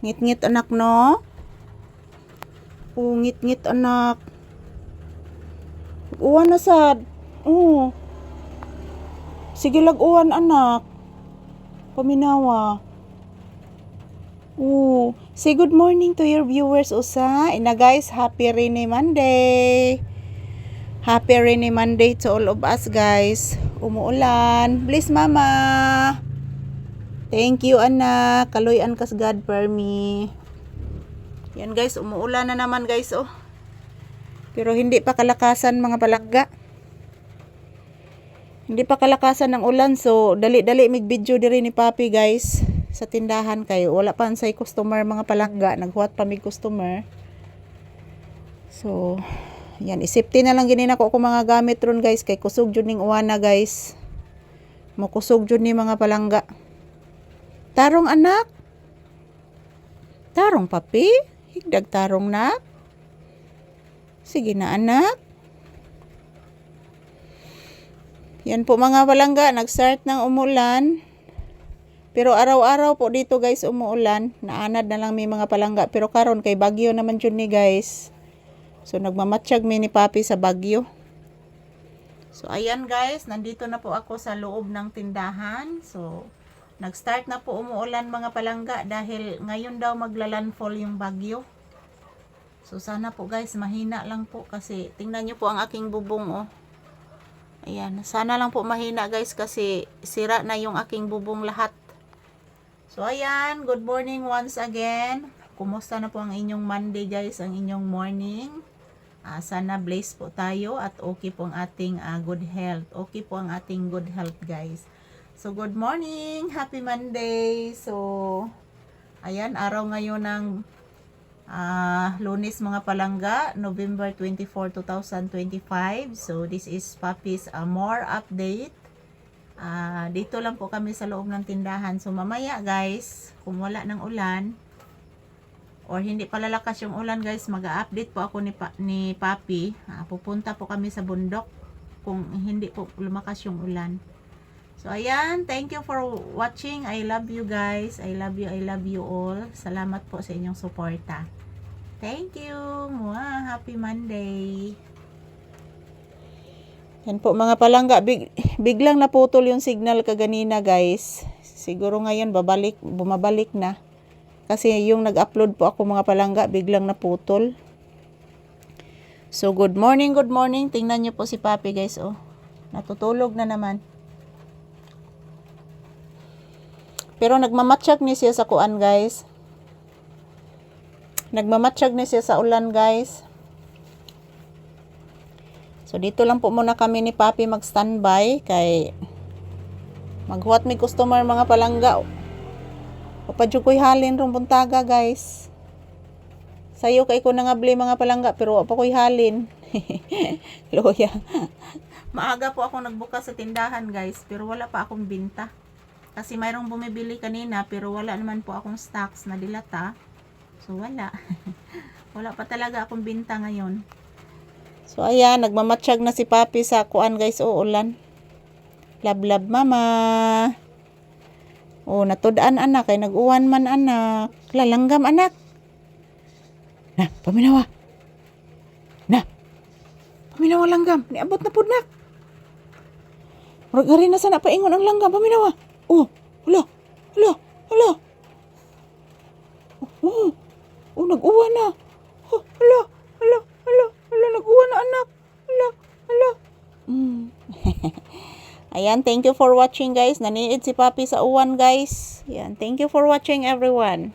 Ngit-ngit anak no? Oh, ngit-ngit anak. Uwan na sad. Oh. Sige lag-uwan anak. Paminawa. Oh. Say good morning to your viewers usa. Ina guys, happy rainy Monday. Happy rainy Monday to all of us guys. Umuulan. Bless mama. Thank you anak. Kaloyan kas God for me. Yan guys, umuulan na naman guys oh. Pero hindi pa kalakasan mga palangga. Hindi pa kalakasan ng ulan so dali-dali mig video diri ni Papi guys sa tindahan kay wala pa say customer mga palangga naghuwat pa mig customer. So yan isipti na lang gini nako ko mga gamit ron guys kay kusog jud ning uwana guys. Makusog jud ni mga palangga. Tarong anak. Tarong papi. Higdag tarong na. Sige na anak. Yan po mga palangga, nag-start ng umulan. Pero araw-araw po dito guys umuulan. Naanad na lang may mga palangga. Pero karon kay Bagyo naman yun ni guys. So nagmamatsyag mi ni Papi sa Bagyo. So ayan guys, nandito na po ako sa loob ng tindahan. So nag-start na po umuulan mga palangga dahil ngayon daw maglalandfall yung Bagyo. So sana po guys, mahina lang po kasi tingnan nyo po ang aking bubong oh. Ayan, sana lang po mahina guys kasi sira na yung aking bubong lahat. So ayan, good morning once again. Kumusta na po ang inyong Monday guys, ang inyong morning? Ah, sana blessed po tayo at okay po ang ating ah, good health. Okay po ang ating good health guys. So good morning, happy Monday. So ayan, araw ngayon ng Ah, lunes mga palangga, November 24, 2025. So, this is Papi's uh, more update. Ah, dito lang po kami sa loob ng tindahan. So, mamaya guys, kung wala ng ulan, or hindi palalakas yung ulan guys, mag-update po ako ni, pa, ni Papi. Ah, pupunta po kami sa bundok kung hindi po lumakas yung ulan. So, ayan. Thank you for watching. I love you guys. I love you. I love you all. Salamat po sa inyong suporta. Thank you. Mwah. Happy Monday. Yan po mga palangga. Big, biglang naputol yung signal kaganina guys. Siguro ngayon babalik, bumabalik na. Kasi yung nag-upload po ako mga palangga, biglang naputol. So, good morning, good morning. Tingnan nyo po si Papi guys, oh. Natutulog na naman. Pero nagmamatsyag ni siya sa kuan guys. Nagmamatsyag ni siya sa ulan guys. So dito lang po muna kami ni Papi mag-standby kay maghuwat mi customer mga palangga. Papadyo ko'y halin ron buntaga guys. Sayo kay ko nangabli mga palangga pero pa ko'y halin. Loya. Maaga po ako nagbukas sa tindahan guys pero wala pa akong binta. Kasi mayroong bumibili kanina pero wala naman po akong stocks na dilata. So wala. wala pa talaga akong binta ngayon. So ayan, nagmamatsyag na si Papi sa kuan guys, o ulan. Lablab mama. Oh, natudaan anak kay nag-uwan man anak. Lalanggam anak. Na, paminawa. Na. Paminawa langgam. Niabot na pud nak. Murag na sana paingon ang langgam, paminawa. Oh, hala, hala, hala. Oh, oh, nag-uwan na. Oh, hala, hala, hala, hala, nag-uwan na anak. Hala, hala. Mm. Ayan, thank you for watching guys. Naniid si Papi sa uwan guys. Ayan, thank you for watching everyone.